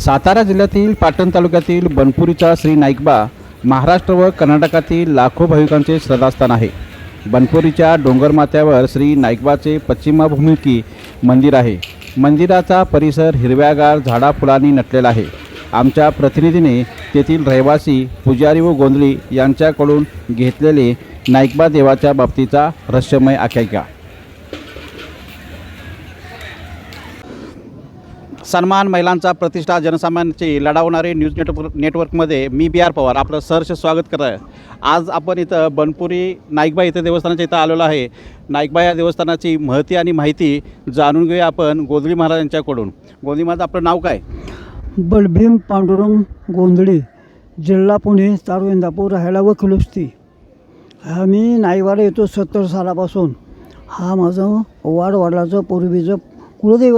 सातारा जिल्ह्यातील पाटण तालुक्यातील बनपुरीचा श्री नाईकबा महाराष्ट्र व कर्नाटकातील लाखो भाविकांचे श्रद्धास्थान आहे. बनपुरीच्या डोंगरमाथ्यावर श्री नाईकबाचे पश्चिमाभिमुखी मंदिर आहे. मंदिराचा परिसर हिरव्यागार झाडाफुलांनी नटलेला आहे. आमच्या प्रतिनिधीने तेथील रहिवासी पुजारी व गोंधळी यांच्याकडून घेतलेले नाईकबा देवाच्या बाबतीचा रहस्यमय आख्यायिका. सन्मान महिलांचा प्रतिष्ठा जनसामान्यांची लढावणारे न्यूज नेटवर्क नेटवर्कमध्ये मी बी आर पवार आपलं सहर्ष स्वागत करत आहे. आज आपण इथं बनपुरी नाईकबा इथं देवस्थानाच्या इथं आलेलो आहे. नाईकबा या देवस्थानाची महती आणि माहिती जाणून घेऊया आपण गोंधळी महाराजांच्याकडून. गोंधळी महाराज आपलं नाव काय? बलभीम पांडुरंग गोंधळी जिल्हा पुणे तारू इंदापूर राहायला व खुलुस्ती आम्ही नाईवाडा येतो सत्तर सालापासून. हा माझं वाडवडिलाचं पूर्वीचं कुलदैव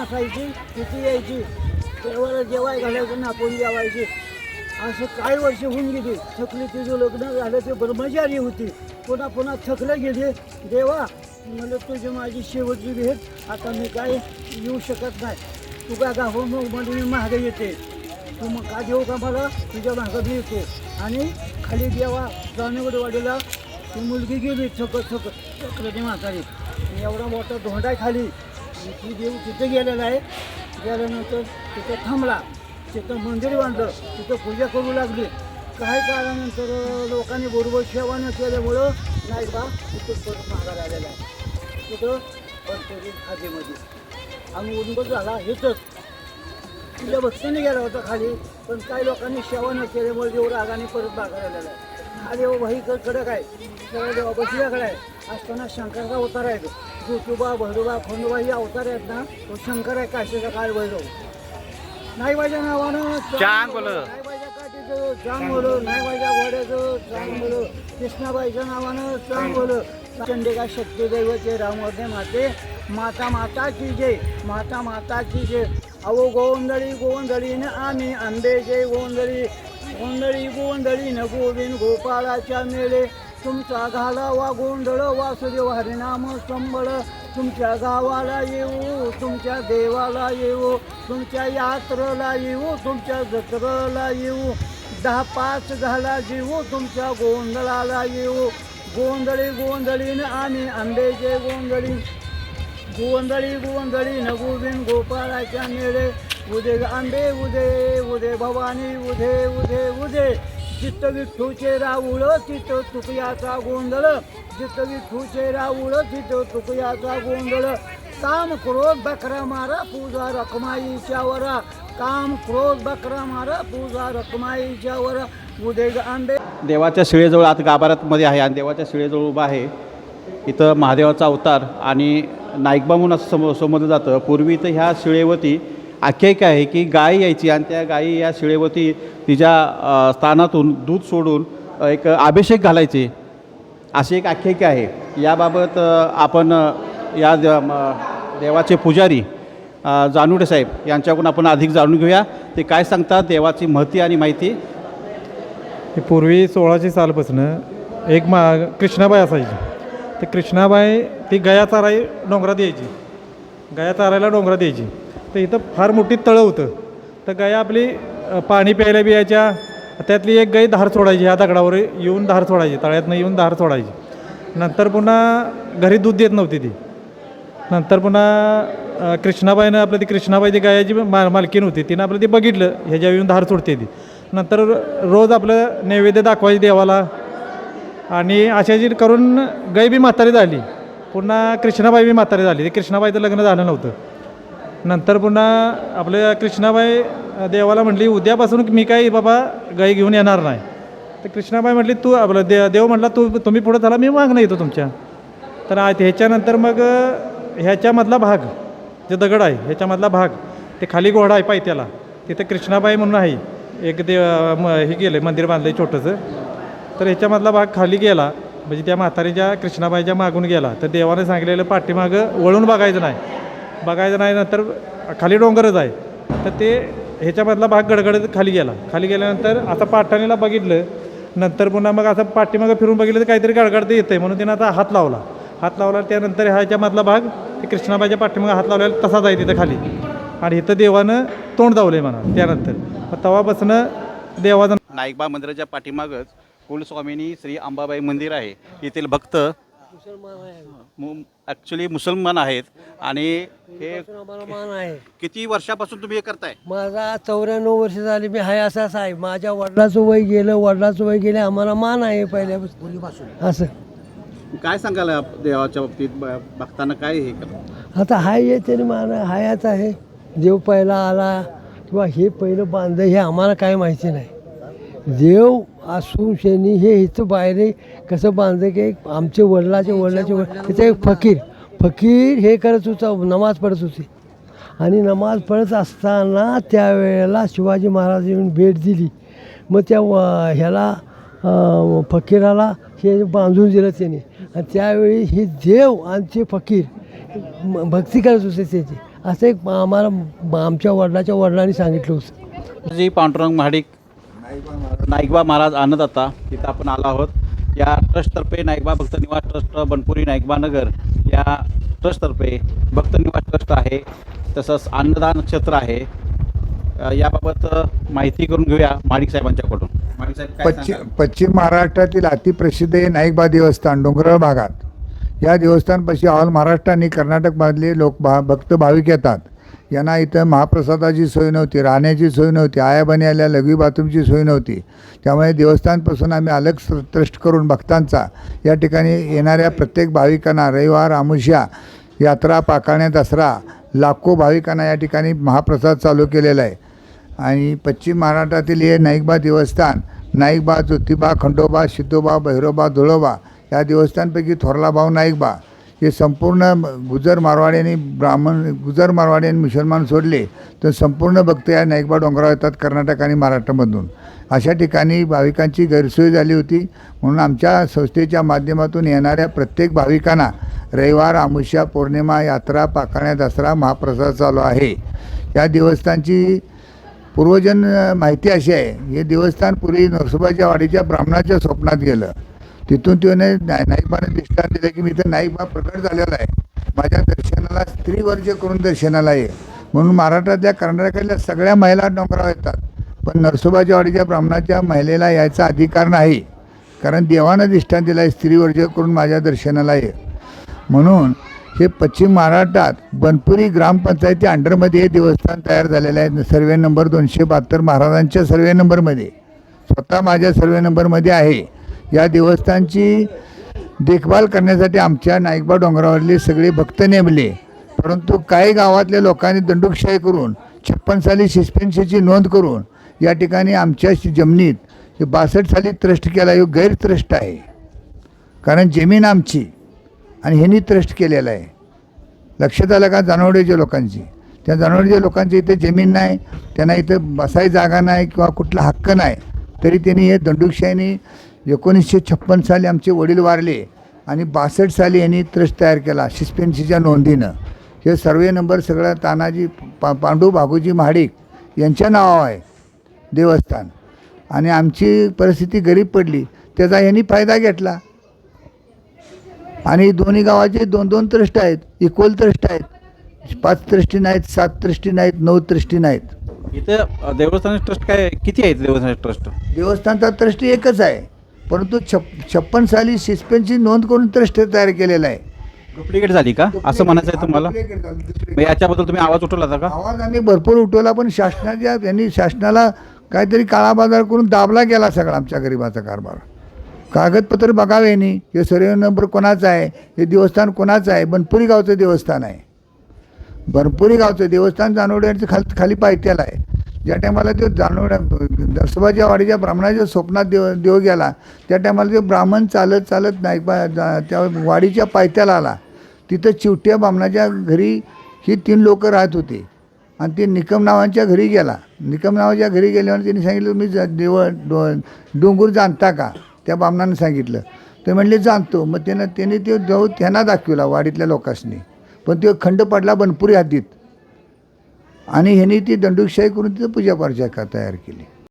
आणि तिथे यायची. तेव्हा जेवाय घालायचं नापून जेवायची. असं काही वर्ष होऊन गेली. थकली तिचं लग्न झालं ते ब्रह्मचारी होती. पुन्हा पुन्हा थकलं गेली. देवा म्हणलं तुझी माझी शेवटची भेट. आता मी काय येऊ शकत नाही. तू का गाव हो, मग म्हणजे मी महागे येते. तू मग का देऊ का मला? तुझ्या मागं मी येते. आणि खाली देवा जाणेवड वाडीला ती मुलगी गेली. थकत थकत. थकलं ती म्हातारी. एवढा मोठा धोंडा खाली. ती देव तिथे गेलेला आहे. गेल्यानंतर तिथं थांबला. तिथं मंदिर बांधलं. तिथं पूजा करू लागली. काही काळानंतर लोकांनी बरोबर सेवा न केल्यामुळं नाही का तिथं परत मागा आलेला आहे. तिथं बनपुरी खाजेमध्ये आम्ही उंबत झाला हेच. तुझ्या भक्तीने गेला होता खाली पण काही लोकांनी सेवा न केल्यामुळे देव रागाने परत मागा आलेला आहे. हा देव भाई कडक आहे. सगळ्या देवा बसल्याकडे आहे असताना शंकरचा अवतार आहे. ज्योतिबा भैरोबा खंडोबा हे अवतार आहेत ना. तो शंकर आहे काशीचा काळ भैरव. नाही माझ्या नावानं चांग बोलं. नाही माझ्या काठीचं चांग बोलं नाही माझ्या घोड्याचं चांग बोलं कृष्णाबाईच्या नावानं चांग बोलं चंडिका शक्ती दैवते रामवर्धे माते. माता माता की जय. माता माता की जय. अहो गोंधळी गोंधळी न आम्ही आंबे जय. गोंधळी गोंधळी गोंधळी न गोविंद गोपाळाच्या मेळे तुमचा घालावा गोंधळ वासुदेव हरिनाम संबळ. तुमच्या गावाला येऊ तुमच्या देवाला येऊ तुमच्या यात्रेला येऊ तुमच्या जत्रेला येऊ. दहा पाच घाला जीवू तुमच्या गोंधळाला येऊ. गोंधळी गोंधळीन आम्ही आंबेचे गोंधळी. गोंधळी गोंधळी न गोविंद गोपाळाच्या मेळे. उदे आंबे उदे उदे भवानी उदे उदे उदे. चित्त विठ्ठूचे राऊळ चित्त तुकयाचा गोंधळ. चित्त विठ्ठूचे राऊळ चित्त तुकयाचा गोंधळ. काम क्रोध बकरा मारा पूजा रखमाईच्या वरा. काम क्रोध बकरा मारा पूजा रखमाईच्या वरा. उदे आंबे. देवाच्या शिळेजवळ आता गाभाऱ्यातमध्ये आहे आणि देवाच्या शिळेजवळ उभा आहे. इथं महादेवाचा अवतार आणि नाईकबा म्हणून असं सम समजलं जातं. पूर्वी इथं ह्या शिळेवरती आख्यायिका आहे की गाय यायची आणि त्या गायी या शिळेवरती तिच्या स्थानातून दूध सोडून एक अभिषेक घालायचे. अशी एक आख्यायिका आहे. याबाबत आपण या द- म- देवाचे पुजारी जानुडे साहेब यांच्याकडून आपण अधिक जाणून घेऊया. ते काय सांगतात देवाची महती आणि माहिती? पूर्वी सोळाशे सालपासून एक मा कृष्णाबाई असायची. तर कृष्णाबाई ती गया चाराई डोंगरात यायची. गया चारायला डोंगरात यायची. तर इथं फार मोठी तळं होतं. तर गाय आपली पाणी प्यायला बियायच्या त्यातली एक गाई धार सोडायची ह्या दगडावर येऊन धार सोडायची तळ्यातनं येऊन धार सोडायची. नंतर पुन्हा घरी दूध देत नव्हती ती. नंतर पुन्हा कृष्णाबाईनं आपलं ती कृष्णाबाई ती गायाची मा मालकीन होती तिनं आपलं ती बघितलं ह्याच्या येऊन धार सोडते ती. नंतर रोज आपलं नैवेद्य दाखवायची देवाला. आणि अशाची करून गाय बी म्हातारी झाली पुन्हा कृष्णाबाई बी म्हातारी झाली. ते कृष्णाबाईचं लग्न झालं नव्हतं. नंतर पुन्हा आपल्या कृष्णाबाई देवाला म्हटली उद्यापासून मी काही बाबा गाई घेऊन येणार नाही. तर कृष्णाबाई म्हटली तू आपलं दे देव म्हटला तू तुम्ही पुढं झाला मी मागणं येतो तुमच्या. तर ह्याच्यानंतर मग ह्याच्यामधला भाग जे दगड आहे ह्याच्यामधला भाग ते खाली घोडा आहे पायथ्याला. तिथे कृष्णाबाई म्हणून आहे. एक देव म- हे गेलं मंदिर बांधलं छोटंसं. तर ह्याच्यामधला भाग खाली गेला. म्हणजे त्या म्हातारीच्या कृष्णाबाईच्या मागून गेला. तर देवाने सांगितलेलं पाठीमागं वळून बघायचं नाही. बघायचं नाही नंतर खाली डोंगरच आहे. तर ते ह्याच्यामधला भाग गडगडत खाली गेला. खाली गेल्यानंतर आता पाठाणीला बघितलं नंतर पुन्हा मग असं पाठीमागं फिरून बघितलं तर काहीतरी गडगडतं येतं आहे म्हणून त्यानं आता हात लावला. हात लावला त्यानंतर ह्याच्यामधला भाग ते कृष्णाबाईच्या पाठीमागं हात लावलेला तसाच आहे तिथं खाली. आणि इथं देवानं तोंड दावलं म्हणा त्यानंतर. तवापासनं तेव्हापासनं देवाचं नाईकबा मंदिराच्या पाठीमागच कुलस्वामिनी श्री अंबाबाई मंदिर आहे. येथील भक्त ॲक्च्युली मुसलमान आहेत. आणि हे आम्हाला मान आहे. किती वर्षापासून तुम्ही हे करताय? माझा चौऱ्याण्णव वर्ष झाली मी हाय असाच आहे. माझ्या वडिलाचं वय गेलं वडिलाचं वय गेलं आम्हाला मान आहे पहिल्यापासून. असं. काय सांगाल देवाच्या बाबतीत? ब- भक्तांना काय हे करतात? आता हाय आहे तरी मान हायाच आहे. देव पहिला आला. किंवा हे पहिलं बांधलं हे आम्हाला काय माहिती नाही. देव असून शेनी हे इथं बाहेर कसं बांधलं की आमचे वडिलाचे वडिलाचे वडील. तिथे एक फकीर. फकीर हे करत होता नमाज पडत होते. आणि नमाज पडत असताना त्यावेळेला शिवाजी महाराज येऊन भेट दिली. मग त्या व- ह्याला फकीराला हे बांधून दिलं त्याने. आणि त्यावेळी हे देव आणि ते फकीर भक्ती करत होते त्याची. असं एक आम्हाला आमच्या वडिलाच्या वडिलांनी सांगितलं होतं. जी पांडुरंग महाडिक नाईकबा महाराज. अन्नदाता तिथं आपण आलो आहोत. या ट्रस्टतर्फे नाईकबा भक्त निवास ट्रस्ट बनपुरी नाईकबा नगर या ट्रस्टतर्फे भक्त निवास ट्रस्ट आहे तसंच अन्नदान क्षेत्र आहे. याबाबत माहिती करून घेऊया महाडिक साहेबांच्याकडून. साहेब पश्चिम? पश्चिम महाराष्ट्रातील अतिप्रसिद्ध हे नाईकबा देवस्थान डोंगराळ भागात. या देवस्थानपाशी ऑल महाराष्ट्र आणि कर्नाटकमधले लोक भा भक्त भाविक येतात. यांना इथं महाप्रसादाची सोय नव्हती राहण्याची सोय नव्हती आयाबाने आल्या लघवी बाथरूमची सोय नव्हती. त्यामुळे देवस्थानपासून आम्ही अलग त्रष्ट ट्रस्ट करून भक्तांचा या ठिकाणी येणाऱ्या प्रत्येक भाविकांना रविवार आमुष्या यात्रा पाकाण्या दसरा लाखो भाविकांना या ठिकाणी महाप्रसाद चालू केलेला आहे. आणि पश्चिम महाराष्ट्रातील हे नाईकबा देवस्थान नाईकबा ज्योतिबा खंडोबा सिद्धोबा भैरोबा धुळोबा या देवस्थानपैकी थोरला भाऊ नाईकबा हे संपूर्ण गुजर मारवाडी आणि ब्राह्मण गुजर मारवाडी आणि मुसलमान सोडले तर संपूर्ण भक्त या नाईकबा डोंगरावर येतात कर्नाटक आणि महाराष्ट्रामधून. अशा ठिकाणी भाविकांची गैरसोय झाली होती. म्हणून आमच्या संस्थेच्या माध्यमातून येणाऱ्या प्रत्येक भाविकांना रविवार आमुष्या पौर्णिमा यात्रा पाकाण्या दसरा महाप्रसाद चालू आहे. या देवस्थानची पूर्वजन माहिती अशी आहे. हे देवस्थान पूर्वी नरसोबाच्या वाडीच्या ब्राह्मणाच्या स्वप्नात गेलं. तिथून त्याने नाय नाईकबाने दृष्टांत दिलं की मी इथं नाईकबा प्रकट झालेला आहे. माझ्या दर्शनाला स्त्रीवर्ज करून दर्शनाला ये. म्हणून महाराष्ट्रातल्या कर्नाटकातल्या सगळ्या महिला डोंगरावर येतात. पण नरसोबाच्या वाडीच्या ब्राह्मणाच्या महिलेला यायचा अधिकार नाही. कारण देवानं दृष्टांत दिला आहे स्त्रीवर्ज करून माझ्या दर्शनाला ये. म्हणून हे पश्चिम महाराष्ट्रात बनपुरी ग्रामपंचायती अंडरमध्ये हे देवस्थान तयार झालेलं आहे. सर्वे नंबर दोनशे बहात्तर महाराजांच्या सर्वे नंबरमध्ये. स्वतः माझ्या सर्वे नंबरमध्ये आहे. या देवस्थानची देखभाल करण्यासाठी आमच्या नाईकबा डोंगरावरले सगळे भक्त नेमले. परंतु काही गावातल्या लोकांनी दंडुकशाही करून छप्पन साली शिस्पेन्सीची नोंद करून या ठिकाणी आमच्या जमिनीत बासष्ट साली ट्रस्ट केला हे गैरत्रस्ट आहे. कारण जमीन आमची आणि ह्यांनी ट्रस्ट केलेला आहे. लक्षात आलं का जानवडीच्या लोकांची? त्या जानवडीच्या लोकांची इथे जमीन नाही त्यांना इथं बसाय जागा नाही किंवा कुठला हक्क नाही तरी त्यांनी हे दंडुकशाहीने एकोणीसशे छप्पन साली आमचे वडील वारले आणि बासष्ट साली यांनी ट्रस्ट तयार केला शिस्पेन्सीच्या नोंदीनं. हे सर्वे नंबर सगळं तानाजी पा पांडू भागूजी महाडिक यांच्या नावावर आहे देवस्थान. आणि आमची परिस्थिती गरीब पडली त्याचा यांनी फायदा घेतला. आणि दोन्ही गावाचे दोन दोन ट्रस्ट आहेत इक्वल ट्रस्ट आहेत. पाच ट्रस्टी नाहीत सात ट्रस्टी नाहीत नऊ ट्रस्टी नाहीत. इथं देवस्थान ट्रस्ट काय किती आहेत देवस्थान ट्रस्ट? देवस्थानचा ट्रस्टी एकच आहे. परंतु छप छप्पन साली शिस्पेनची नोंद करून ट्रस्ट तयार केलेला आहे. डुप्लिकेट झाली का? असं म्हणायचं आहे तुम्हाला? मग याच्याबद्दल तुम्ही आवाज उठवला होता का? आवाज आम्ही भरपूर उठवला पण शासनाच्या यांनी शासनाला काहीतरी काळाबाजार करून दाबला गेला सगळा आमच्या गरिबाचा कारभार. कागदपत्र बघावे यांनी हे सर्व नंबर कोणाचा आहे? हे देवस्थान कोणाचं आहे? बनपुरी गावचं देवस्थान आहे. बनपुरी गावचं देवस्थान जानवड्यांचं खाली खाली पायथ्याला आहे. ज्या टायमाला ते जाणवण्या नरसोबाच्या वाडीच्या ब्राह्मणाच्या स्वप्नात देव देव गेला त्या टायमाला ते ब्राह्मण चालत चालत नाही बा- जा- त्या वाडीच्या पायथ्याला आला. तिथं चिवट्या ब्राह्मणाच्या घरी ही तीन लोक राहत होते. आणि ते निकम नावांच्या घरी गेला. निकम नावाच्या घरी गेल्यावर त्यांनी सांगितलं मी ज- देव डो डोंगर जाणता का? त्या ब्राह्मणानं सांगितलं. ते म्हणले जाणतो. मग त्यानं त्याने ते जाऊ त्यांना दाखविला वाडीतल्या लोकांनी पण तो खंड पडला बनपुरी हद्दीत. आणि ह्यांनी ती दंडुकशाही करून तिथं पूजा का तयार केली.